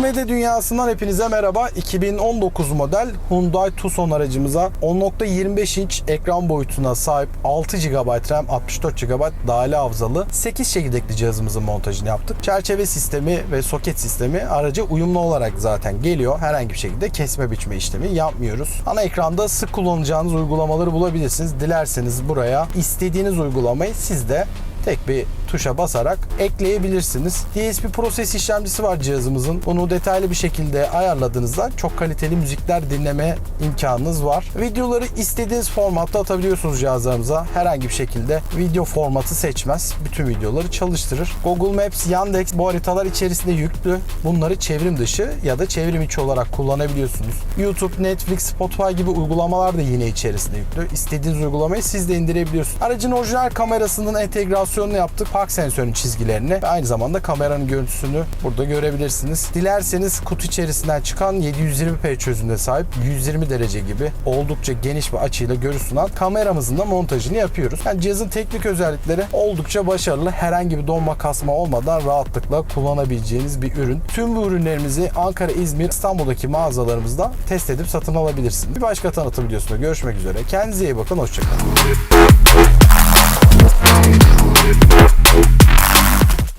medya dünyasından hepinize merhaba. 2019 model Hyundai Tucson aracımıza 10.25 inç ekran boyutuna sahip 6 GB RAM, 64 GB dahili hafızalı 8 çekirdekli cihazımızın montajını yaptık. Çerçeve sistemi ve soket sistemi araca uyumlu olarak zaten geliyor. Herhangi bir şekilde kesme biçme işlemi yapmıyoruz. Ana ekranda sık kullanacağınız uygulamaları bulabilirsiniz. Dilerseniz buraya istediğiniz uygulamayı siz de tek bir tuşa basarak ekleyebilirsiniz. DSP proses işlemcisi var cihazımızın. Bunu detaylı bir şekilde ayarladığınızda çok kaliteli müzikler dinleme imkanınız var. Videoları istediğiniz formatta atabiliyorsunuz cihazlarımıza. Herhangi bir şekilde video formatı seçmez. Bütün videoları çalıştırır. Google Maps, Yandex bu haritalar içerisinde yüklü. Bunları çevrim dışı ya da çevrim içi olarak kullanabiliyorsunuz. YouTube, Netflix, Spotify gibi uygulamalar da yine içerisinde yüklü. İstediğiniz uygulamayı siz de indirebiliyorsunuz. Aracın orijinal kamerasının entegrasyonunu yaptık. Park sensörünün çizgilerini ve aynı zamanda kameranın görüntüsünü burada görebilirsiniz. Dilerseniz kutu içerisinden çıkan 720p çözünürlüğe sahip 120 derece gibi oldukça geniş bir açıyla görüş sunan kameramızın da montajını yapıyoruz. Yani cihazın teknik özellikleri oldukça başarılı. Herhangi bir donma kasma olmadan rahatlıkla kullanabileceğiniz bir ürün. Tüm bu ürünlerimizi Ankara, İzmir, İstanbul'daki mağazalarımızda test edip satın alabilirsiniz. Bir başka tanıtım videosunda görüşmek üzere. Kendinize iyi bakın. Hoşçakalın.